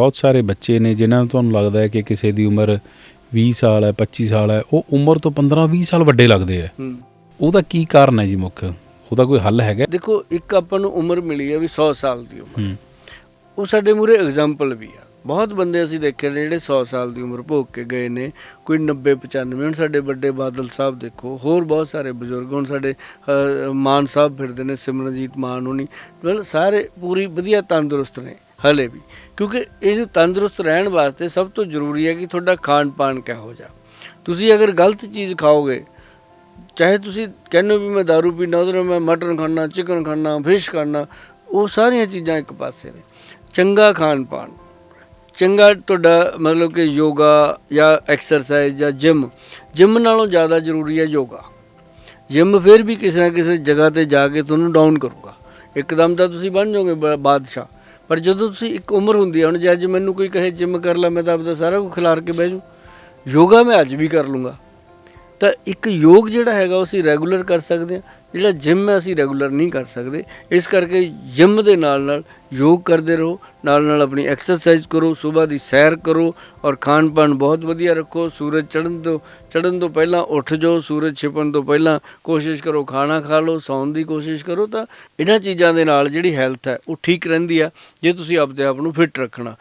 ਬਹੁਤ ਸਾਰੇ ਬੱਚੇ ਨੇ ਜਿਨ੍ਹਾਂ ਨੂੰ ਤੁਹਾਨੂੰ ਲੱਗਦਾ ਹੈ ਕਿ ਕਿਸੇ ਦੀ ਉਮਰ 20 ਸਾਲ ਹੈ 25 ਸਾਲ ਹੈ ਉਹ ਉਮਰ ਤੋਂ 15 20 ਸਾਲ ਵੱਡੇ ਲੱਗਦੇ ਆ ਉਹਦਾ ਕੀ ਕਾਰਨ ਹੈ ਜੀ ਮੁੱਖ? ਉਹਦਾ ਕੋਈ ਹੱਲ ਹੈਗਾ? ਦੇਖੋ ਇੱਕ ਆਪਾਂ ਨੂੰ ਉਮਰ ਮਿਲੀ ਹੈ ਵੀ 100 ਸਾਲ ਦੀ ਉਮਰ। ਉਹ ਸਾਡੇ ਮੂਰੇ ਐਗਜ਼ਾਮਪਲ ਵੀ ਆ। ਬਹੁਤ ਬੰਦੇ ਅਸੀਂ ਦੇਖੇ ਨੇ ਜਿਹੜੇ 100 ਸਾਲ ਦੀ ਉਮਰ ਭੋਗ ਕੇ ਗਏ ਨੇ। ਕੋਈ 90 95 ਹੁਣ ਸਾਡੇ ਵੱਡੇ ਬਾਦਲ ਸਾਹਿਬ ਦੇਖੋ। ਹੋਰ ਬਹੁਤ ਸਾਰੇ ਬਜ਼ੁਰਗ ਹੁਣ ਸਾਡੇ ਮਾਨ ਸਾਹਿਬ ਫਿਰਦੇ ਨੇ ਸਿਮਰਨਜੀਤ ਮਾਨ ਹੋਣੀ। ਮਤਲਬ ਸਾਰੇ ਪੂਰੀ ਵਧੀਆ ਤੰਦਰੁਸਤ ਨੇ। ਹਲੇ ਵੀ। ਕਿਉਂਕਿ ਇਹਨੂੰ ਤੰਦਰੁਸਤ ਰਹਿਣ ਵਾਸਤੇ ਸਭ ਤੋਂ ਜ਼ਰੂਰੀ ਹੈ ਕਿ ਤੁਹਾਡਾ ਖਾਣ ਪਾਣ ਕਿਹੋ ਜਿਹਾ। ਤੁਸੀਂ ਅਗਰ ਗਲਤ ਚੀਜ਼ ਖਾਓਗੇ, ਚਾਹੇ ਤੁਸੀਂ ਕਹਿੰਦੇ ਹੋ ਵੀ ਮੈਂ दारू ਪੀਣਾ ਉਹਦੇ ਨਾਲ ਮੈਂ ਮਟਨ ਖਾਣਾ ਚਿਕਨ ਖਾਣਾ ਫਿਸ਼ ਖਾਣਾ ਉਹ ਸਾਰੀਆਂ ਚੀਜ਼ਾਂ ਇੱਕ ਪਾਸੇ ਨੇ। ਚੰਗਾ ਖਾਣ ਪਾਣ ਚੰਗਾ ਤੁਹਾਡਾ ਮਤਲਬ ਕਿ ਯੋਗਾ ਜਾਂ ਐਕਸਰਸਾਈਜ਼ ਜਾਂ ਜਿਮ ਜਿਮ ਨਾਲੋਂ ਜ਼ਿਆਦਾ ਜ਼ਰੂਰੀ ਹੈ ਯੋਗਾ। ਜਿਮ ਫਿਰ ਵੀ ਕਿਸੇ ਨਾ ਕਿਸੇ ਜਗ੍ਹਾ ਤੇ ਜਾ ਕੇ ਤੁਹਾਨੂੰ ਡਾਊਨ ਕਰੂਗਾ। ਇੱਕਦਮ ਤਾਂ ਤੁਸੀਂ ਬਣ ਜਾਓਗੇ ਬ- ਬਾਦਸ਼ਾਹ। ਪਰ ਜਦੋਂ ਤੁਸੀਂ ਇੱਕ ਉਮਰ ਹੁੰਦੀ ਹੈ ਹੁਣ ਜੇ ਅੱਜ ਮੈਨੂੰ ਕੋਈ ਕਹੇ, ਜਿਮ ਕਰ ਲੈ, ਮੈਂ ਤਾਂ ਆਪਦਾ ਸਾਰਾ ਕੁਝ ਖਿਲਾਰ ਕੇ ਬਹਿ ਜੂ ਯੋਗਾ ਮੈਂ ਅੱਜ ਵੀ ਕਰ ਲੂੰਗਾ। ਤਾਂ ਇੱਕ ਯੋਗ ਜਿਹੜਾ ਹੈਗਾ ਉਹ ਅਸੀਂ ਰੈਗੂਲਰ ਕਰ ਸਕਦੇ ਹਾਂ, ਜਿਹੜਾ ਜਿਮ ਹੈ ਅਸੀਂ ਰੈਗੂਲਰ ਨਹੀਂ ਕਰ ਸਕਦੇ। ਇਸ ਕਰਕੇ ਜਿਮ ਦੇ ਨਾਲ ਨਾਲ ਯੋਗ ਕਰਦੇ ਰਹੋ, ਨਾਲ ਨਾਲ ਆਪਣੀ ਐਕਸਰਸਾਈਜ਼ ਕਰੋ, ਸਵੇਰ ਦੀ ਸੈਰ ਕਰੋ ਔਰ ਖਾਣ ਪਾਣ ਬਹੁਤ ਵਧੀਆ ਰੱਖੋ। ਸੂਰਜ ਚੜ੍ਹਨ ਤੋਂ ਚੜ੍ਹਨ ਤੋਂ ਪਹਿਲਾਂ ਉੱਠ ਜਾਓ, ਸੂਰਜ ਛਿਪਣ ਤੋਂ ਪਹਿਲਾਂ ਕੋਸ਼ਿਸ਼ ਕਰੋ ਖਾਣਾ ਖਾ ਲਓ, ਸੌਣ ਦੀ ਕੋਸ਼ਿਸ਼ ਕਰੋ ਤਾਂ ਇਹਨਾਂ ਚੀਜ਼ਾਂ ਦੇ ਨਾਲ ਜਿਹੜੀ ਹੈਲਥ ਹੈ ਉਹ ਠੀਕ ਰਹਿੰਦੀ ਆ, ਜੇ ਤੁਸੀਂ ਆਪਦੇ ਆਪ ਨੂੰ ਫਿੱਟ ਰੱਖਣਾ।